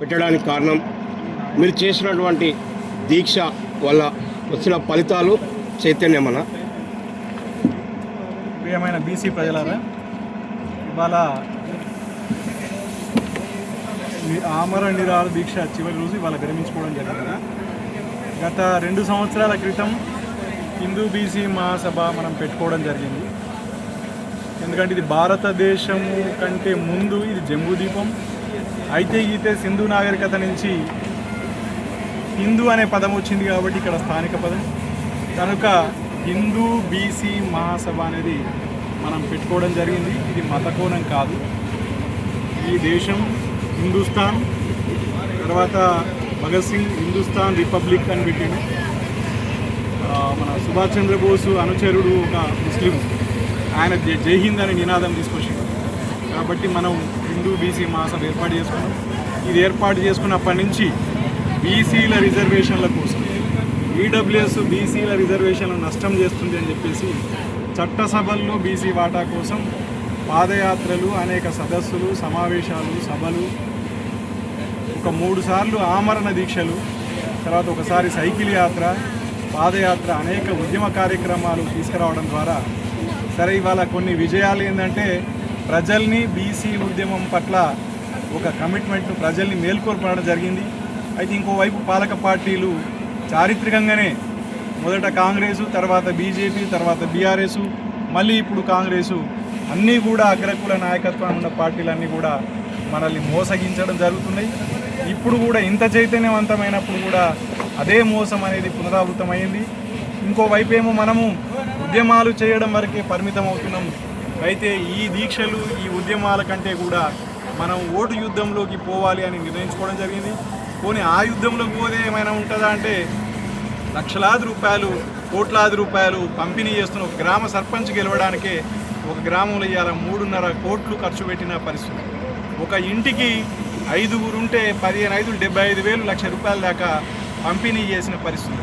పెట్టడానికి కారణం. మీరు చేసినటువంటి దీక్ష వల్ల వచ్చిన ఫలితాలు చైతన్యమన? ప్రియమైన బీసీ ప్రజలారా ఇవాళ ఆమర నిరాల దీక్ష చివరి రోజు ఇవాళ విరమించుకోవడం జరిగింది. గత రెండు సంవత్సరాల క్రితం హిందూ బీసీ మహాసభ మనం పెట్టుకోవడం జరిగింది. ఎందుకంటే ఇది భారతదేశము కంటే ముందు ఇది జంబూ దీపం అయితే గీతే సింధు నాగరికత నుంచి హిందూ అనే పదం వచ్చింది కాబట్టి ఇక్కడ స్థానిక పదం. కనుక హిందూ బీసీ మహాసభ అనేది మనం పెట్టుకోవడం జరిగింది. ఇది మతకోణం కాదు. ఈ దేశం హిందుస్థాన్ తర్వాత భగత్ సింగ్ హిందుస్థాన్ రిపబ్లిక్ అని పెట్టాడు. మన సుభాష్ చంద్రబోసు అనుచరుడు ఒక ముస్లిం. ఆయన జై- జై హింద్ అనే నినాదం తీసుకొచ్చిండు. కాబట్టి మనం హిందూ బీసీ మహాసభ ఏర్పాటు చేసుకున్నాం. ఇది ఏర్పాటు చేసుకున్నప్పటి నుంచి బీసీల రిజర్వేషన్ల కోసం ఈడబ్ల్యూఎస్ బీసీల రిజర్వేషన్లు నష్టం చేస్తుంది అని చెప్పేసి చట్టసభల్లో బీసీ వాటా కోసం పాదయాత్రలు అనేక సదస్సులు సమావేశాలు సభలు ఒక మూడు సార్లు ఆమరణ దీక్షలు తర్వాత ఒకసారి సైకిల్ యాత్ర పాదయాత్ర అనేక ఉద్యమ కార్యక్రమాలు తీసుకురావడం ద్వారా సరే ఇవాళ కొన్ని విజయాలు ఏంటంటే ప్రజల్ని బీసీ ఉద్యమం పట్ల ఒక కమిట్మెంట్ను ప్రజల్ని మేల్కొల్పడం జరిగింది. అయితే ఇంకోవైపు పాలక పార్టీలు చారిత్రకంగానే మొదట కాంగ్రెసు తర్వాత బీజేపీ తర్వాత బీఆర్ఎస్ మళ్ళీ ఇప్పుడు కాంగ్రెసు అన్నీ కూడా అగ్రకుల నాయకత్వం ఉన్న పార్టీలన్నీ కూడా మనల్ని మోసగించడం జరుగుతున్నాయి. ఇప్పుడు కూడా ఇంత చైతన్యవంతమైనప్పుడు కూడా అదే మోసం అనేది పునరావృతమైంది ఇంకోవైపు ఏమో మనము ఉద్యమాలు చేయడం వరకే పరిమితం అవుతున్నాం అయితే ఈ దీక్షలు ఈ ఉద్యమాల కంటే కూడా మనం ఓటు యుద్ధంలోకి పోవాలి అని నిర్ణయించుకోవడం జరిగింది. పోనీ ఆ యుద్ధంలోకి పోతే ఏమైనా ఉంటుందా అంటే లక్షలాది రూపాయలు కోట్లాది రూపాయలు పంపిణీ చేస్తున్న ఒక గ్రామ సర్పంచ్ గెలవడానికే ఒక గ్రామంలో ఇవాళ మూడున్నర కోట్లు ఖర్చు పెట్టిన పరిస్థితి. ఒక ఇంటికి ఐదుగురు ఉంటే పదిహేను ఐదు డెబ్బై ఐదు వేలు లక్ష రూపాయల దాకా పంపిణీ చేసిన పరిస్థితి.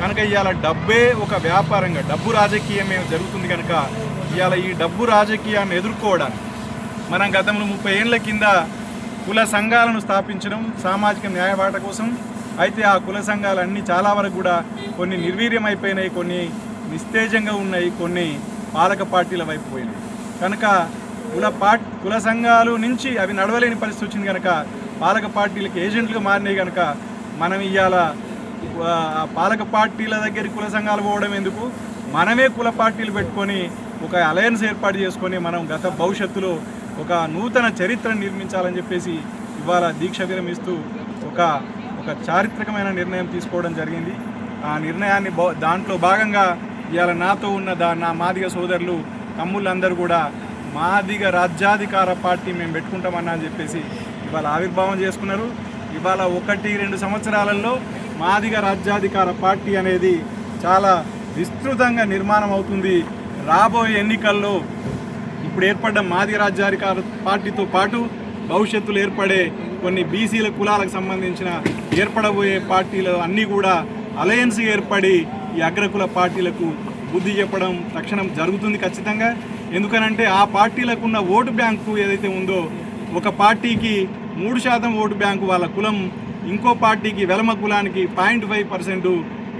కనుక ఇవాళ డబ్బే ఒక వ్యాపారంగా డబ్బు రాజకీయమే జరుగుతుంది కనుక ఇవాళ ఈ డబ్బు రాజకీయాన్ని ఎదుర్కోవడానికి మనం గతంలో ముప్పై ఏళ్ళ కింద కుల సంఘాలను స్థాపించడం సామాజిక న్యాయపాట కోసం అయితే ఆ కుల సంఘాలన్నీ చాలా వరకు కూడా కొన్ని నిర్వీర్యమైపోయినాయి కొన్ని నిస్తేజంగా ఉన్నాయి కొన్ని పాలక పార్టీల వైపు పోయినాయి. కనుక కుల పార్ట్ కుల సంఘాలు నుంచి అవి నడవలేని పరిస్థితి వచ్చింది కనుక పాలక పార్టీలకు ఏజెంట్లుగా మారినాయి కనుక మనం ఇవాళ పాలక పార్టీల దగ్గర కుల సంఘాలు పోవడం ఎందుకు? మనమే కుల పార్టీలు పెట్టుకొని ఒక అలయన్స్ ఏర్పాటు చేసుకొని మనం గత భవిష్యత్తులో ఒక నూతన చరిత్రను నిర్మించాలని చెప్పేసి ఇవాళ దీక్ష విరమిస్తూ ఒక ఒక చారిత్రకమైన నిర్ణయం తీసుకోవడం జరిగింది. ఆ నిర్ణయాన్ని దాంట్లో భాగంగా ఇవాళ నాతో ఉన్న దా నా మాదిగ సోదరులు తమ్ముళ్ళందరూ కూడా మాదిగ రాజ్యాధికార పార్టీ మేము పెట్టుకుంటామన్నా అని చెప్పేసి ఇవాళ ఆవిర్భావం చేసుకున్నారు. ఇవాళ ఒకటి రెండు సంవత్సరాలలో మాదిగ రాజ్యాధికార పార్టీ అనేది చాలా విస్తృతంగా నిర్మాణం అవుతుంది. రాబోయే ఎన్నికల్లో ఇప్పుడు ఏర్పడ్డ మాదిగ రాజ్యాధికార పార్టీతో పాటు భవిష్యత్తులో ఏర్పడే కొన్ని బీసీల కులాలకు సంబంధించిన ఏర్పడబోయే పార్టీలు అన్నీ కూడా అలయన్స్ ఏర్పడి ఈ అగ్రకుల పార్టీలకు బుద్ధి చెప్పడం తక్షణం జరుగుతుంది ఖచ్చితంగా. ఎందుకనంటే ఆ పార్టీలకు ఉన్న ఓటు బ్యాంకు ఏదైతే ఉందో ఒక పార్టీకి మూడు శాతం ఓటు బ్యాంకు వాళ్ళ కులం ఇంకో పార్టీకి వెలమ కులానికి పాయింట్ ఫైవ్ పర్సెంట్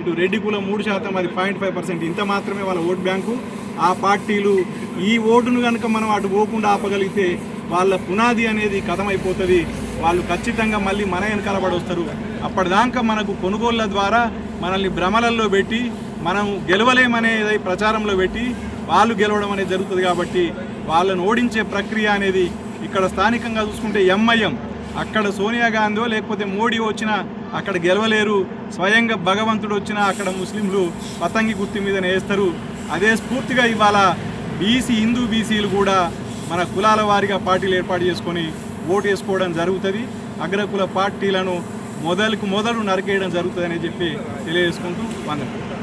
ఇటు రెడ్డి కులం మూడు శాతం అది పాయింట్ ఫైవ్ పర్సెంట్ ఇంత మాత్రమే వాళ్ళ ఓటు బ్యాంకు. ఆ పార్టీలు ఈ ఓటును కనుక మనం అటు పోకుండా ఆపగలిగితే వాళ్ళ పునాది అనేది కథమైపోతుంది. వాళ్ళు ఖచ్చితంగా మళ్ళీ మన వెనకాల పడొస్తారు అప్పటిదాకా మనకు కొనుగోళ్ళ ద్వారా మనల్ని భ్రమలలో పెట్టి మనం గెలవలేమనేది ప్రచారంలో పెట్టి వాళ్ళు గెలవడం అనేది జరుగుతుంది కాబట్టి వాళ్ళను ఓడించే ప్రక్రియ అనేది ఇక్కడ స్థానికంగా చూసుకుంటే ఎంఐఎం. అక్కడ సోనియా గాంధీ లేకపోతే మోడీ వచ్చినా అక్కడ గెలవలేరు. స్వయంగా భగవంతుడు వచ్చినా అక్కడ ముస్లింలు పతంగి గుర్తు మీద వేస్తారు. అదే స్ఫూర్తిగా ఇవాళ బీసీ హిందూ బీసీలు కూడా మన కులాల వారిగా పార్టీలు ఏర్పాటు చేసుకొని ఓటు వేసుకోవడం జరుగుతుంది. అగ్రకుల పార్టీలను మొదలుకు మొదలు నరికేయడం జరుగుతుంది అని చెప్పి తెలియజేసుకుంటూ వందనం.